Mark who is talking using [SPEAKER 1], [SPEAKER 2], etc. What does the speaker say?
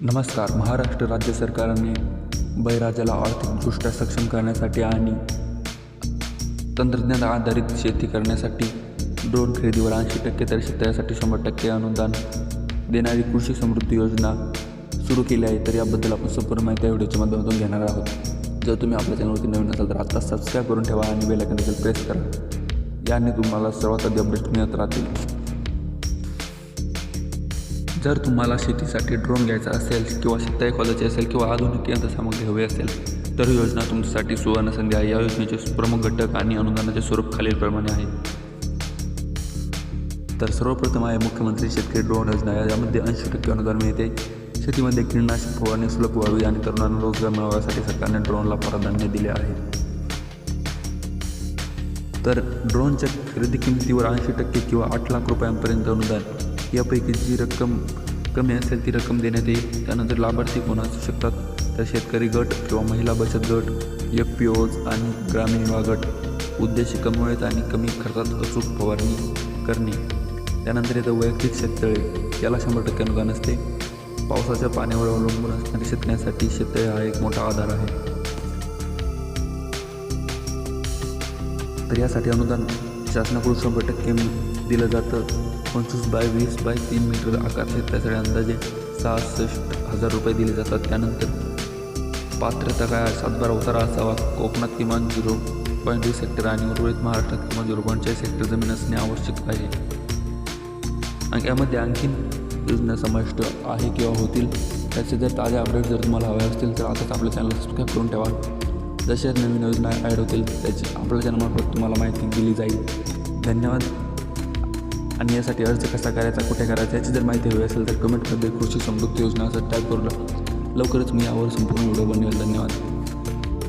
[SPEAKER 1] नमस्कार. महाराष्ट्र राज्य सरकारने बळीराजाला आर्थिकदृष्ट्या सक्षम करण्यासाठी आणि तंत्रज्ञान आधारित शेती करण्यासाठी ड्रोन खरेदीवर ऐंशी टक्के तर शेतकऱ्यासाठी शंभर टक्के अनुदान देणारी कृषी समृद्धी योजना सुरू केली आहे. तर याबद्दल आपण संपूर्ण माहिती या व्हिडिओच्या माध्यमातून घेणार आहोत. जर तुम्ही आपल्या चॅनलवरती नवीन असाल तर आता सबस्क्राईब करून ठेवा आणि बेल आयकॉन देखील प्रेस करा. याने तुम्हाला सर्वात आधी अपडेट मिळत राहतील. जर तुम्हाला शेतीसाठी ड्रोन घ्यायचा असेल किंवा शेतकरी खोदायची असेल किंवा आधुनिक यंत्रसामग्री हवी असेल तर योजना तुमच्यासाठी सुवर्ण संधी आहे. या योजनेचे प्रमुख घटक आणि अनुदानाचे स्वरूप खालीलप्रमाणे आहे. तर सर्वप्रथम आहे मुख्यमंत्री शेतकरी ड्रोन योजना. यामध्ये ऐंशी टक्के अनुदान मिळते. शेतीमध्ये कीटकनाशक फवारणी सुलभ व्हावी आणि तरुणांना रोजगार मिळवण्यासाठी सरकारने ड्रोनला प्राधान्य दिले आहे. तर ड्रोनच्या खरेदी किमतीवर ऐंशी टक्के किंवा आठ लाख रुपयांपर्यंत अनुदान. यापैकी जी रक्कम कमी असेल ती रक्कम देण्यात येईल. त्यानंतर लाभार्थी कोण असू शकतात? तर शेतकरी गट किंवा महिला बचत गट एफ पी ओज आणि ग्रामीण विमा गट. उद्देश कमी वेळेत आणि कमी खर्चात अचूक फवारणी करणे. त्यानंतर येतं वैयक्तिक शेततळे. याला शंभर टक्के अनुदान असते. पावसाच्या पाण्यावर अवलंबून असणाऱ्या शेतकऱ्यांसाठी शेततळे हा एक मोठा आधार आहे. तर यासाठी अनुदान शासनाकडून शंभर टक्के दिलं जातं. पंचवीस बाय वीस बाय तीन मीटर आकारचे त्यासाठी अंदाजे सहासष्ट हजार रुपये दिले जातात. त्यानंतर पात्रता काय सातबारा उतारा असावा. कोकणात किमान झिरो पॉईंट वीस हेक्टर आणि उर्वरित महाराष्ट्रात किमान झिरो पॉईंट चाळीस हेक्टर जमीन असणे आवश्यक आहे. आणि यामध्ये आणखीन योजना समाविष्ट आहे किंवा होतील त्याचे जर ताज्या अपडेट जर तुम्हाला हवे असतील तर आताच आपल्या चॅनल सबस्क्राईब करून ठेवा. जशा नवीन योजना ॲड होतील त्याची आपल्या चॅनलमार्फत तुम्हाला माहिती दिली जाईल. धन्यवाद. आणि यासाठी अर्ज कसा करायचा कुठे करायचा याची जर माहिती हवी असेल तर कमेंटमध्ये कृषी समृद्धी योजना असं टाईप करू लवकरच मी यावर संपूर्ण व्हिडिओ बनवेल. धन्यवाद.